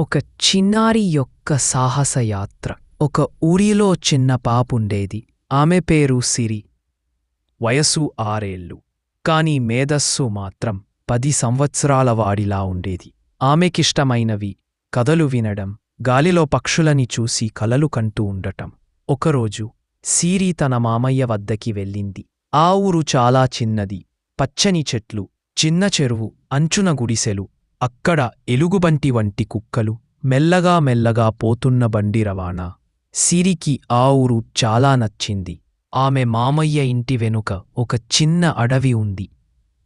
ఒక చిన్నారి యొక్క సాహసయాత్ర. ఒక ఊరిలో చిన్న పాపుండేది. ఆమె పేరు సిరి. వయసు ఆరేళ్ళు. కాని మేధస్సు మాత్రం పది సంవత్సరాల వాడిలా ఉండేది. ఆమెకిష్టమైనవి కథలు వినడం గాలిలో పక్షులని చూసి కలలు కంటూ ఉండటం. ఒకరోజు సీరి తన మామయ్య వద్దకి వెళ్ళింది. ఆ ఊరు చాలా చిన్నది. పచ్చని చెట్లు చిన్న చెరువు అంచున గుడిసెలు అక్కడ ఎలుగుబంటి వంటి కుక్కలు మెల్లగా మెల్లగా పోతున్న బండి రవాణా. సిరికి ఆ ఊరు చాలా నచ్చింది. ఆమె మామయ్య ఇంటి వెనుక ఒక చిన్న అడవి ఉంది.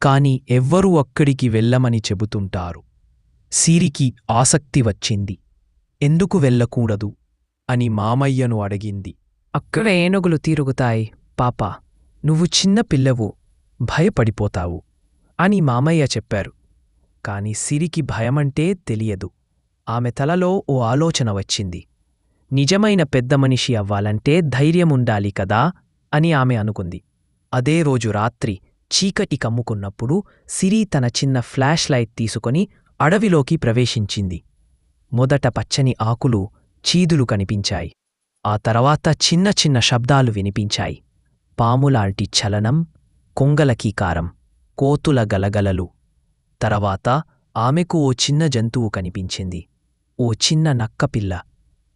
కాని ఎవ్వరూ అక్కడికి వెళ్ళమని చెబుతుంటారు. సిరికి ఆసక్తి వచ్చింది. ఎందుకు వెళ్ళకూడదు? అని మామయ్యను అడిగింది. అక్కడ ఏనుగులు తిరుగుతాయి పాపా. నువ్వు చిన్న పిల్లవు భయపడిపోతావు అని మామయ్య చెప్పారు. కాని సిరికి భయమంటే తెలియదు. ఆమె తలలో ఓ ఆలోచన వచ్చింది. నిజమైన పెద్ద మనిషి అవ్వాలంటే ధైర్యముండాలి కదా? అని ఆమె అనుకుంది. అదే రోజు రాత్రి చీకటి కమ్ముకున్నప్పుడు సిరి తన చిన్న ఫ్లాష్ లైట్ తీసుకొని అడవిలోకి ప్రవేశించింది. మొదట పచ్చని ఆకులు చీదులు కనిపించాయి. ఆ తర్వాత చిన్న చిన్న శబ్దాలు వినిపించాయి. పాములాంటి చలనం కొంగల కీకారం కోతుల గలగలలు. తర్వాత ఆమెకు ఓ చిన్న జంతువు కనిపించింది. ఓ చిన్న నక్కపిల్ల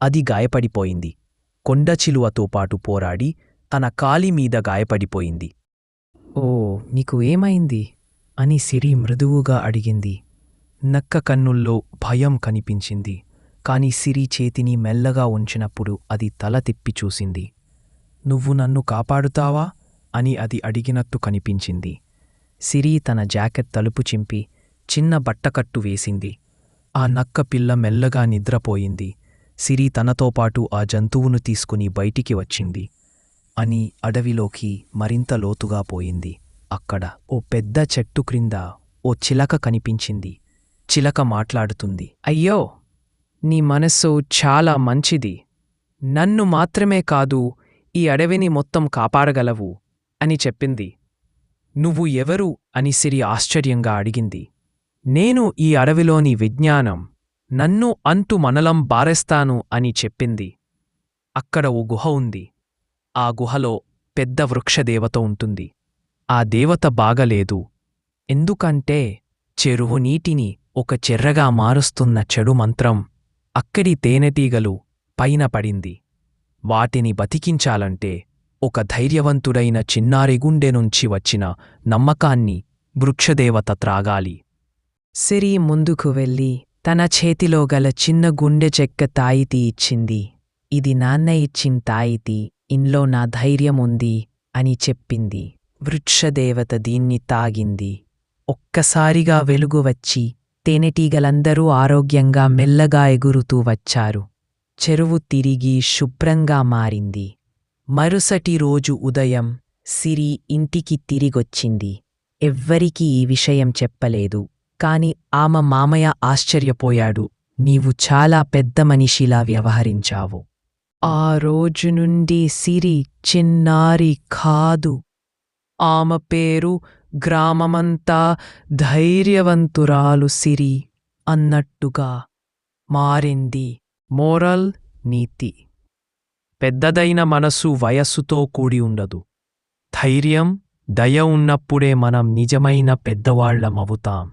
అది గాయపడిపోయింది. కొండచిలువతో పాటు పోరాడి తన కాలిమీద గాయపడిపోయింది. ఓ నీకు ఏమైంది? అని సిరి మృదువుగా అడిగింది. నక్క కన్నుల్లో భయం కనిపించింది. కాని సిరి చేతిని మెల్లగా ఉంచినప్పుడు అది తల తిప్పి చూసింది. నువ్వు నన్ను కాపాడుతావా? అని అది అడిగినట్టు కనిపించింది. సిరి తన జాకెట్ తలుపు చింపి చిన్న బట్టకట్టు వేసింది. ఆ నక్క పిల్ల మెల్లగా నిద్రపోయింది. సిరి తనతో పాటు ఆ జంతువును తీసుకుని బయటికి వచ్చింది. అని అడవిలోకి మరింత లోతుగా పోయింది. అక్కడ ఓ పెద్ద చెట్టు క్రింద ఓ చిలక కనిపించింది. చిలక మాట్లాడుతుంది అయ్యో! నీ మనస్సు చాలా మంచిది. నన్ను మాత్రమే కాదు ఈ అడవిని మొత్తం కాపాడగలవు అని చెప్పింది. నువ్వు ఎవరు? అని సిరి ఆశ్చర్యంగా అడిగింది. నేను ఈ అడవిలోని విజ్ఞానం నన్ను అంతుమనలం మనలం బారేస్తాను అని చెప్పింది. అక్కడ ఓ గుహ ఉంది. ఆ గుహలో పెద్ద వృక్షదేవత ఉంటుంది. ఆ దేవత బాగలేదు. ఎందుకంటే చెరువు నీటిని ఒక చెర్రగా మారుస్తున్న చెడు మంత్రం అక్కడి తేనెటీగలు పైన పడింది. వాటిని బతికించాలంటే ఒక ధైర్యవంతుడైన చిన్నారి గుండె నుంచి వచ్చిన నమ్మకాన్ని వృక్షదేవత త్రాగాలి. సిరి ముందుకు వెళ్ళి తన చేతిలో గల చిన్న గుండె చెక్క తాయితీ ఇచ్చింది. ఇది నాన్న ఇచ్చిన తాయితీ ఇంట్లో నా ధైర్యం ఉంది అని చెప్పింది. వృక్షదేవత దీన్ని తాగింది. ఒక్కసారిగా వెలుగు వచ్చి తేనెటీగలందరూ ఆరోగ్యంగా మెల్లగా ఎగురుతూ వచ్చారు. చెరువు తిరిగి శుభ్రంగా మారింది. మరుసటి రోజు ఉదయం సిరి ఇంటికి తిరిగొచ్చింది. ఎవ్వరికీ ఈ విషయం చెప్పలేదు. కాని ఆమె మామయ్య ఆశ్చర్యపోయాడు. నీవు చాలా పెద్ద మనిషిలా వ్యవహరించావు. ఆ రోజు నుండి సిరి చిన్నారి కాదు. ఆమె పేరు గ్రామమంతా ధైర్యవంతురాలు సిరి అన్నట్టుగా మారింది. మోరల్ నీతి. పెద్దదైన మనసు వయస్సుతో కూడి ఉండదు. ధైర్యం దయ ఉన్నప్పుడే మనం నిజమైన పెద్దవాళ్ళమవుతాం